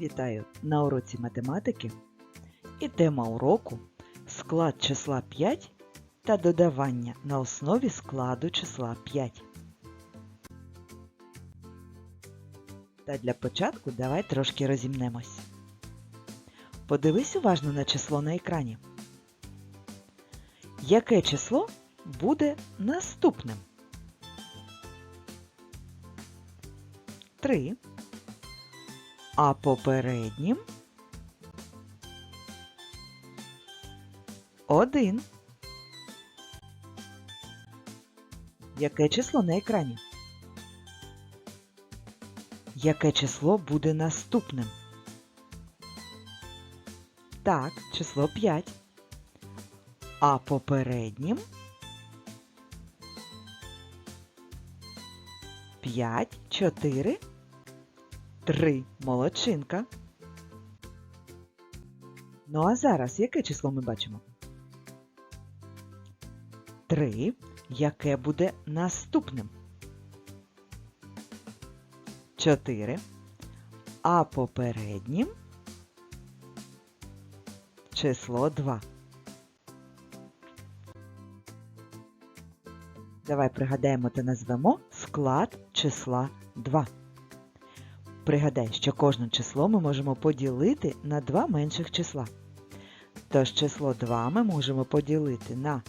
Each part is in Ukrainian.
Вітаю на уроці математики. І тема уроку склад числа 5 та додавання на основі складу числа 5. Та для початку давай трошки розімнемось. Подивись уважно на число на екрані. Яке число буде наступним? 3. А попереднім один. Яке число на екрані? Яке число буде наступним? Так, число 5. А попереднім 5, 4, 3. Молодчинка. Ну а зараз яке число ми бачимо? 3. Яке буде наступним? 4. А попереднім число 2. Давай пригадаємо та назвемо склад числа 2. Пригадай, що кожне число ми можемо поділити на два менших числа. Тож число 2 ми можемо поділити на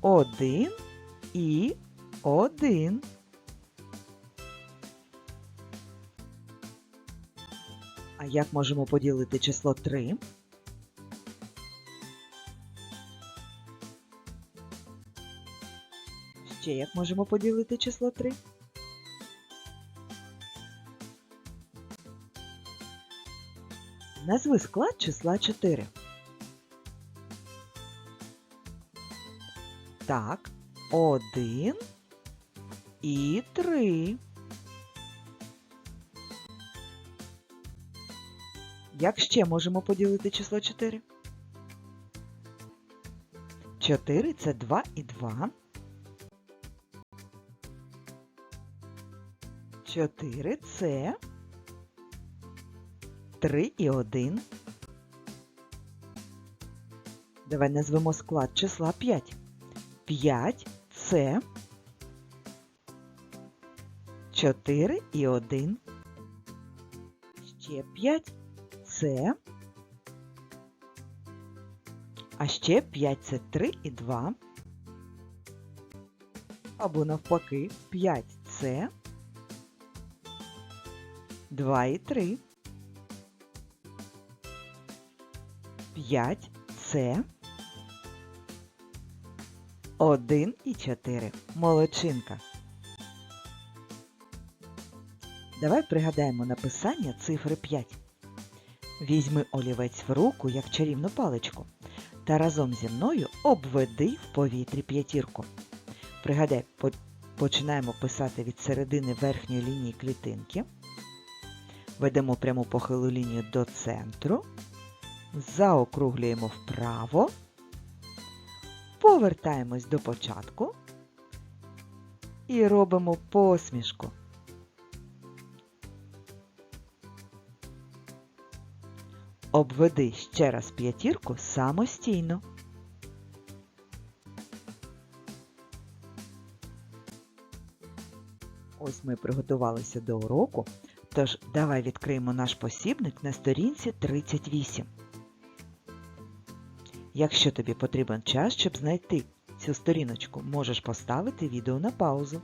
1 і 1. А як можемо поділити число 3? Ще як можемо поділити число 3? Назви склад числа 4. Так, 1 і 3. Як ще можемо поділити число 4? 4 це 2 і 2. 4 це 3 і 1. Давай назвемо склад числа 5. 5 це 4 і 1. Ще 5 це. А ще 5 це 3 і 2. Або навпаки 5 це 2 і 3. 5 це 1 і 4. Молодчинка. Давай пригадаємо написання цифри 5. Візьми олівець в руку, як чарівну паличку, та разом зі мною обведи в повітрі п'ятірку. Пригадай, по- починаємо писати від середини верхньої лінії клітинки. Ведемо пряму похилу лінію до центру, заокруглюємо вправо, повертаємось до початку і робимо посмішку. Обведи ще раз п'ятірку самостійно. Ось ми приготувалися до уроку, тож давай відкриємо наш посібник на сторінці 38. Якщо тобі потрібен час, щоб знайти цю сторіночку, можеш поставити відео на паузу.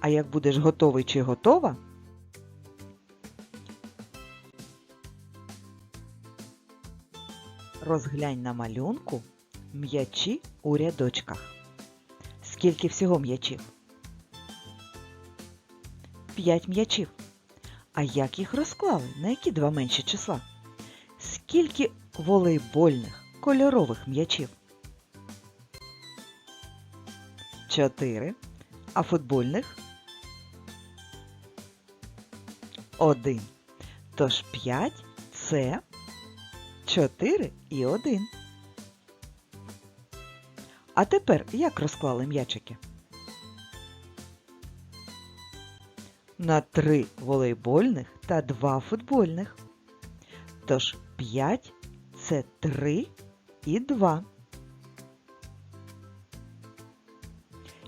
А як будеш готовий чи готова, розглянь на малюнку м'ячі у рядочках. Скільки всього м'ячів? П'ять м'ячів. А як їх розклали? На які два менші числа? Скільки волейбольних кольорових м'ячів? Чотири. А футбольних? Один. Тож п'ять це 4 і 1. А тепер як розклали м'ячики? На 3 волейбольних та 2 футбольних. Тож 5 це 3 і 2.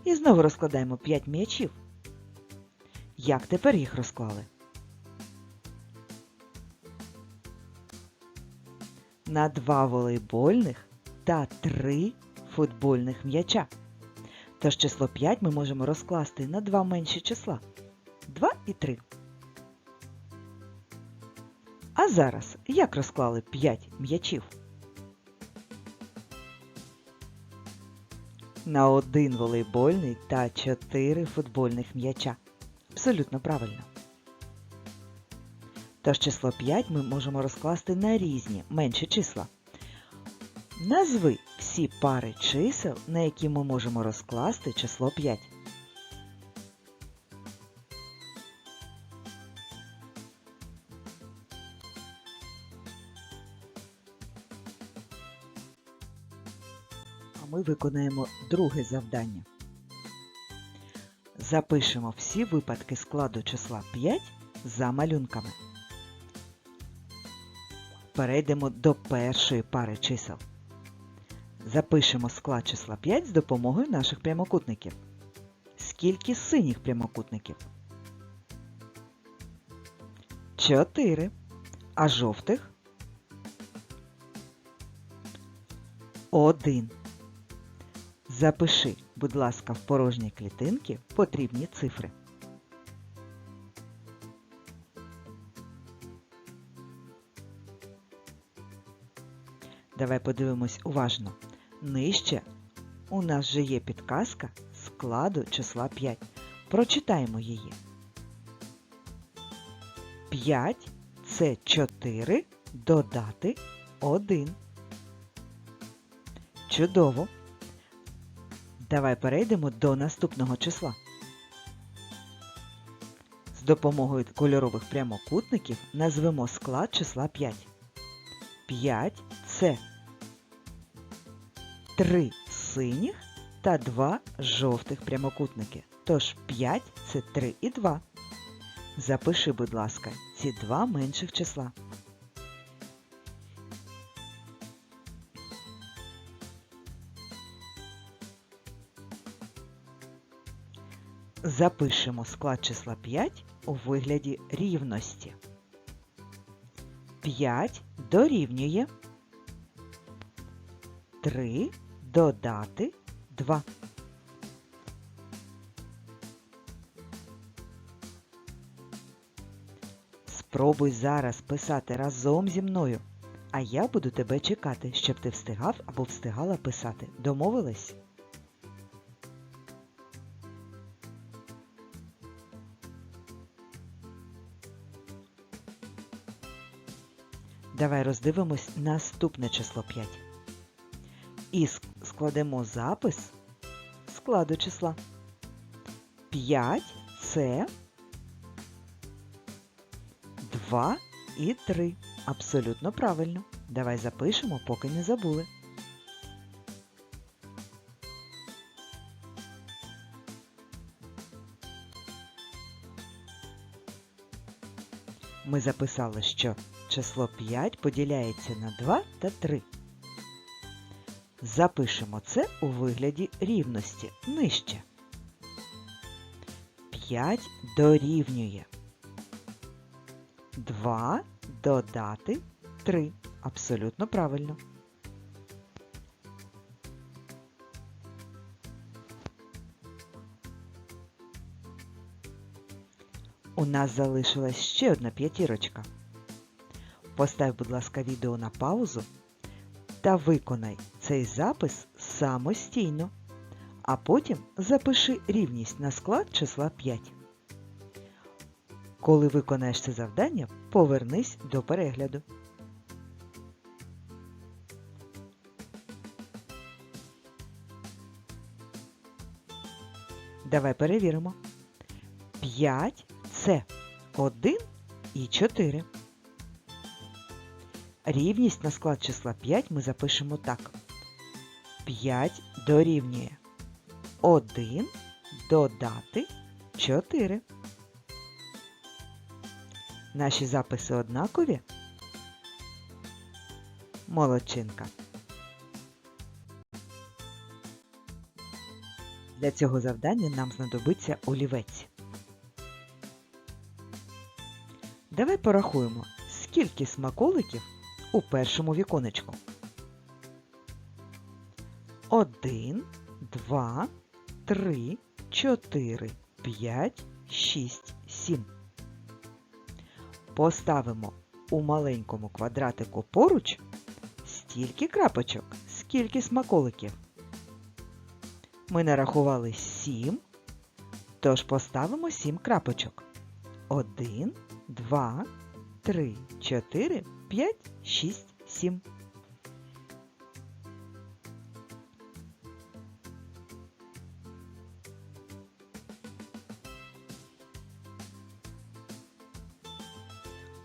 І знову розкладаємо 5 м'ячів. Як тепер їх розклали? На два волейбольних та три футбольних м'яча. Тож число 5 ми можемо розкласти на два менші числа 2 і 3. А зараз як розклали 5 м'ячів? На один волейбольний та чотири футбольних м'яча. Абсолютно правильно. Тож число 5 ми можемо розкласти на різні менші числа. Назви всі пари чисел, на які ми можемо розкласти число 5. Виконаємо друге завдання. Запишемо всі випадки складу числа 5 за малюнками. Перейдемо до першої пари чисел. Запишемо склад числа 5 з допомогою наших прямокутників. Скільки синіх прямокутників? 4. А жовтих? 1. Запиши, будь ласка, в порожній клітинки потрібні цифри. Давай подивимось уважно. Нижче у нас вже є підказка складу числа 5. Прочитаємо її. 5 це 4 додати 1. Чудово! Давай перейдемо до наступного числа. З допомогою кольорових прямокутників назвемо склад числа 5. 5 це 3 синіх та 2 жовтих прямокутники. Тож 5 це 3 і 2. Запиши, будь ласка, ці два менших числа. Запишемо склад числа 5 у вигляді рівності. 5 дорівнює 3 додати 2. Спробуй зараз писати разом зі мною, а я буду тебе чекати, щоб ти встигав або встигала писати. Домовились? Давай роздивимось наступне число 5. І складемо запис складу числа. 5 це 2 і 3. Абсолютно правильно. Давай запишемо, поки не забули. Ми записали, що число 5 поділяється на 2 та 3. Запишемо це у вигляді рівності нижче. 5 дорівнює 2 додати 3. Абсолютно правильно. Нас залишилась ще одна п'ятірочка. Постав, будь ласка, відео на паузу та виконай цей запис самостійно, а потім запиши рівність на склад числа 5. Коли виконаєш це завдання, повернись до перегляду. Давай перевіримо. 5 це 1 і 4. Рівність на склад числа 5 ми запишемо так. 5 дорівнює 1 додати 4. Наші записи однакові? Молодчинка. Для цього завдання нам знадобиться олівець. Давай порахуємо, скільки смаколиків у першому віконечку. Один, два, три, чотири, п'ять, шість, сім. Поставимо у маленькому квадратику поруч стільки крапочок, скільки смаколиків. Ми нарахували сім, тож поставимо сім крапочок. Один, два, три, чотири, п'ять, шість, сім.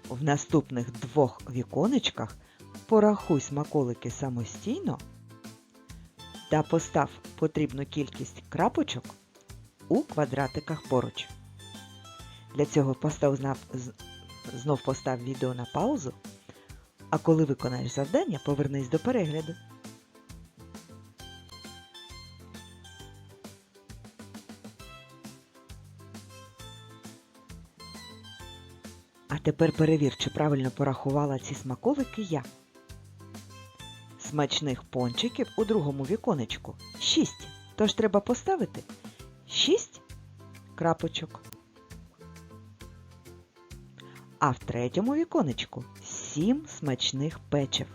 В наступних двох віконечках порахуй смаколики самостійно та постав потрібну кількість крапочок у квадратиках поруч. Для цього постав знав, знов постав відео на паузу, а коли виконаєш завдання, повернись до перегляду. А тепер перевір, чи правильно порахувала ці смаколики я. Смачних пончиків у другому віконечку 6. Тож треба поставити 6 крапочок. А в третьому віконечку 7 смачних печив.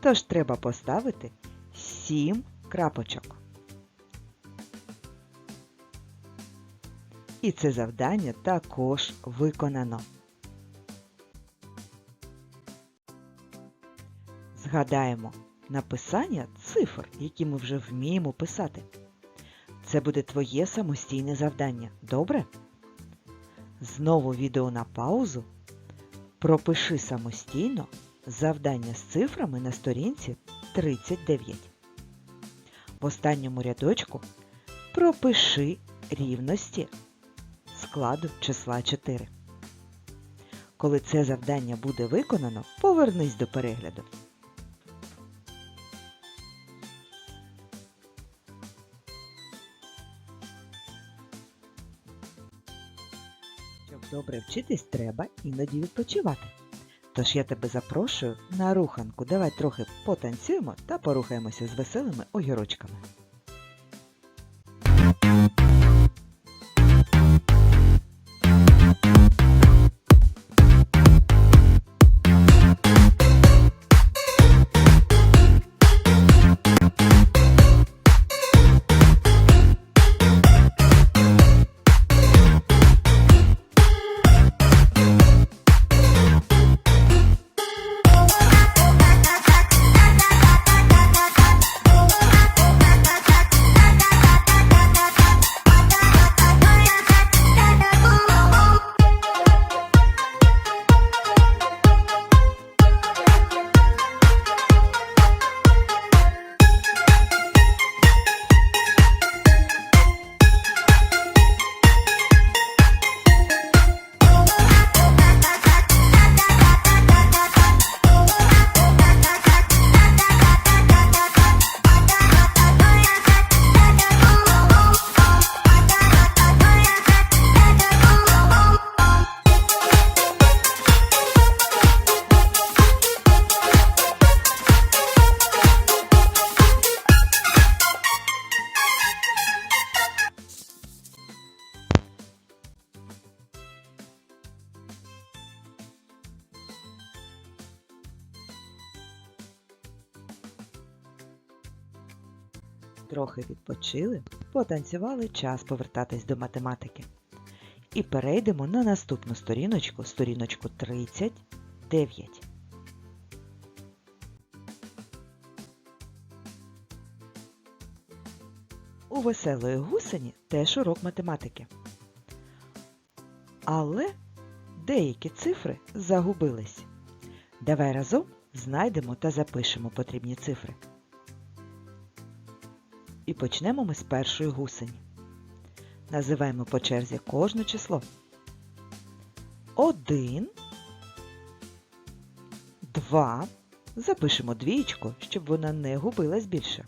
Тож треба поставити 7 крапочок. І це завдання також виконано. Згадаємо написання цифр, які ми вже вміємо писати. Це буде твоє самостійне завдання. Добре? Знову відео на паузу. Пропиши самостійно завдання з цифрами на сторінці 39. В останньому рядочку пропиши рівності складу числа 4. Коли це завдання буде виконано, повернись до перегляду. Добре вчитись, треба іноді відпочивати. Тож я тебе запрошую на руханку. Давай трохи потанцюємо та порухаємося з веселими огірочками. Трохи відпочили, потанцювали час повертатись до математики. І перейдемо на наступну сторіночку, сторіночку 39. У веселої гусені теж урок математики. Але деякі цифри загубились. Давай разом знайдемо та запишемо потрібні цифри. І почнемо ми з першої гусені. Називаємо по черзі кожне число. Один, два, запишемо двієчку, щоб вона не губилась більше.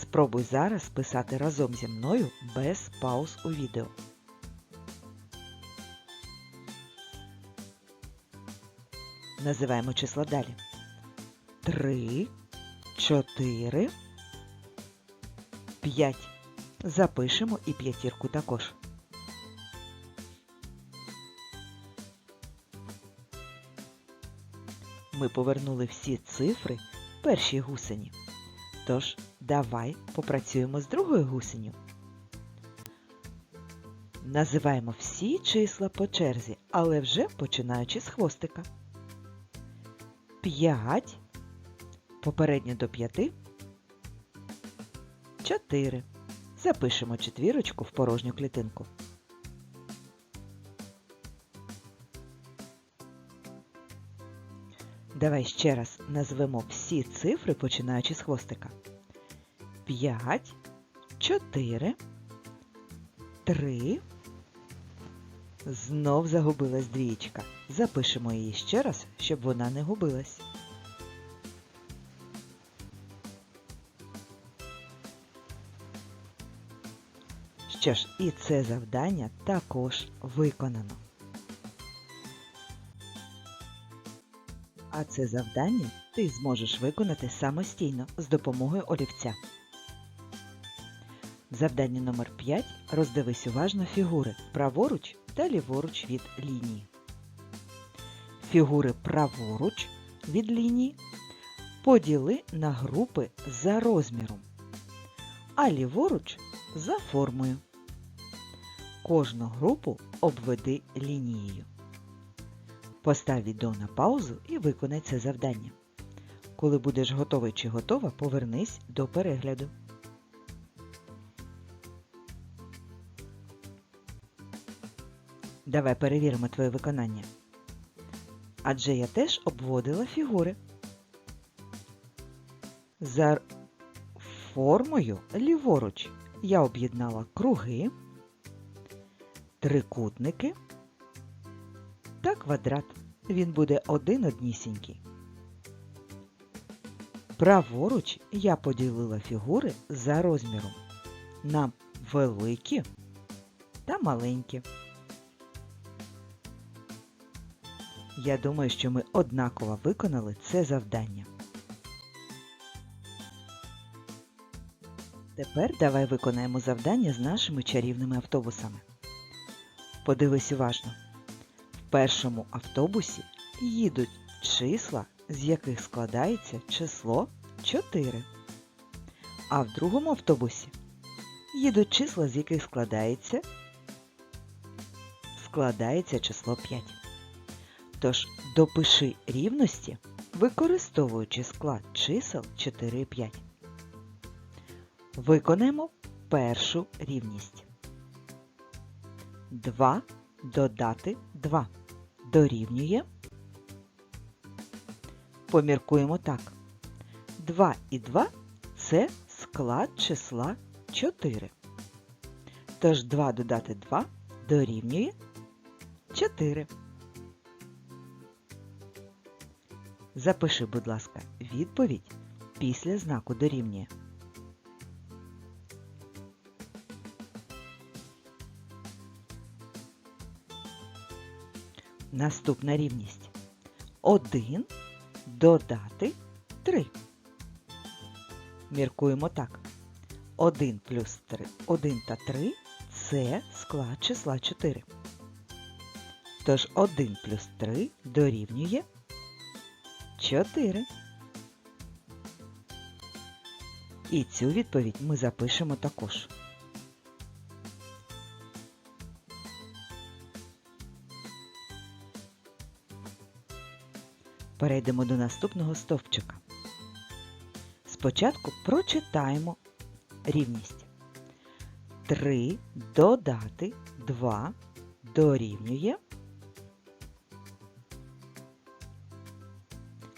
Спробуй зараз писати разом зі мною без пауз у відео. Називаємо числа далі. 3, 4, 5. Запишемо і п'ятірку також. Ми повернули всі цифри першій гусені. Тож, давай попрацюємо з другою гусеню. Називаємо всі числа по черзі, але вже починаючи з хвостика. 5, попередньо до 5, 4. Запишемо четвірочку в порожню клітинку. Давай ще раз назвемо всі цифри, починаючи з хвостика. 5, 4, 3. Знов загубилась двієчка. Запишемо її ще раз, щоб вона не губилась. Що ж, і це завдання також виконано. А це завдання ти зможеш виконати самостійно з допомогою олівця. Завдання номер 5 роздивись уважно фігури праворуч та ліворуч від лінії. Фігури праворуч від лінії поділи на групи за розміром, а ліворуч за формою. Кожну групу обведи лінією. Постав відео на паузу і виконай це завдання. Коли будеш готовий чи готова, повернись до перегляду. Давай перевіримо твоє виконання. Адже я теж обводила фігури. За формою ліворуч я об'єднала круги, трикутники та квадрат. Він буде один однісінький. Праворуч я поділила фігури за розміром на великі та маленькі. Я думаю, що ми однаково виконали це завдання. Тепер давай виконаємо завдання з нашими чарівними автобусами. Подивись уважно. В першому автобусі їдуть числа, з яких складається число 4. А в другому автобусі їдуть числа, з яких складається, складається число 5. Тож допиши рівності, використовуючи склад чисел 4 і 5. Виконаємо першу рівність. 2 додати 2 дорівнює. Поміркуємо так. 2 і 2 це склад числа 4. Тож 2 додати 2 дорівнює 4. Запиши, будь ласка, відповідь після знаку дорівнює. Наступна рівність. 1 додати 3. Міркуємо так. 1 плюс 3, 1 та 3 це склад числа 4. Тож 1 плюс 3 дорівнює 4. І цю відповідь ми запишемо також. Перейдемо до наступного стовпчика. Спочатку прочитаємо рівність. 3 додати 2 дорівнює.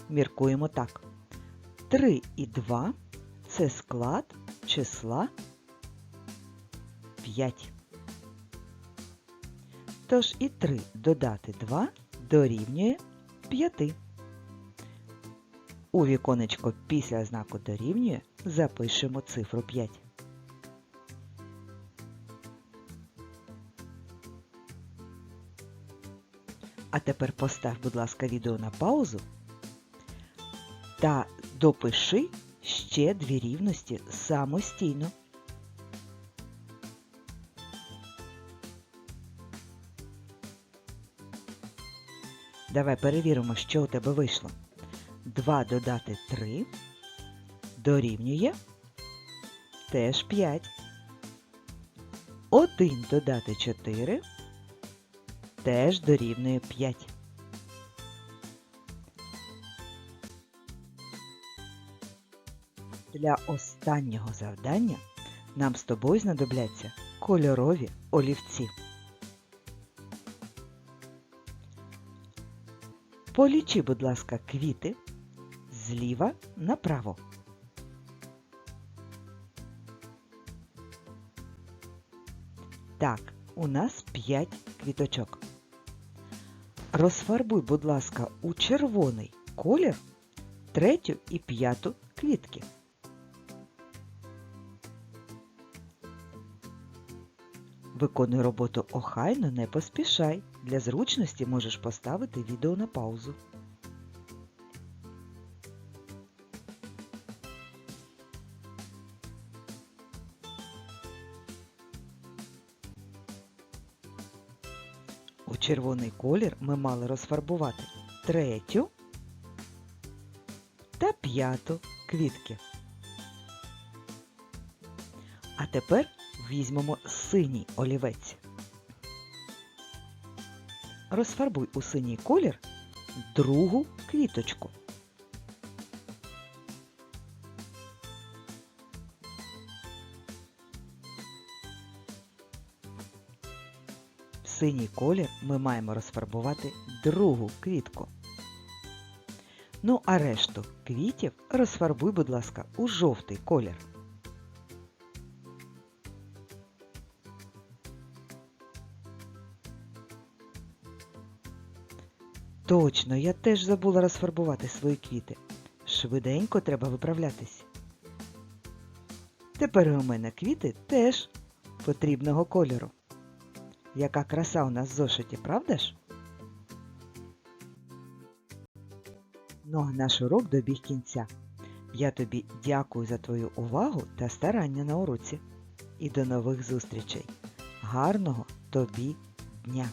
Міркуємо так. 3 і 2 це склад числа 5. Тож і 3 додати 2 дорівнює 5. 5. У віконечко після знаку дорівнює запишемо цифру 5. А тепер постав, будь ласка, відео на паузу та допиши ще дві рівності самостійно. Давай перевіримо, що у тебе вийшло. 2 додати 3 дорівнює теж 5. 1 додати 4 теж дорівнює 5. Для останнього завдання нам з тобою знадобляться кольорові олівці. Полічи, будь ласка, квіти зліва направо. Так, у нас 5 квіточок. Розфарбуй, будь ласка, у червоний колір третю і п'яту квітки. Виконуй роботу охайно, не поспішай. Для зручності можеш поставити відео на паузу. У червоний колір ми мали розфарбувати третю та п'яту квітки. А тепер візьмемо синій олівець. Розфарбуй у синій колір другу квіточку. Синій колір ми маємо розфарбувати другу квітку. Ну а решту квітів розфарбуй, будь ласка, у жовтий колір. Точно, я теж забула розфарбувати свої квіти. Швиденько треба виправлятись. Тепер у мене квіти теж потрібного кольору. Яка краса у нас в зошиті, правда ж? Ну а наш урок добіг кінця. Я тобі дякую за твою увагу та старання на уроці. І до нових зустрічей. Гарного тобі дня!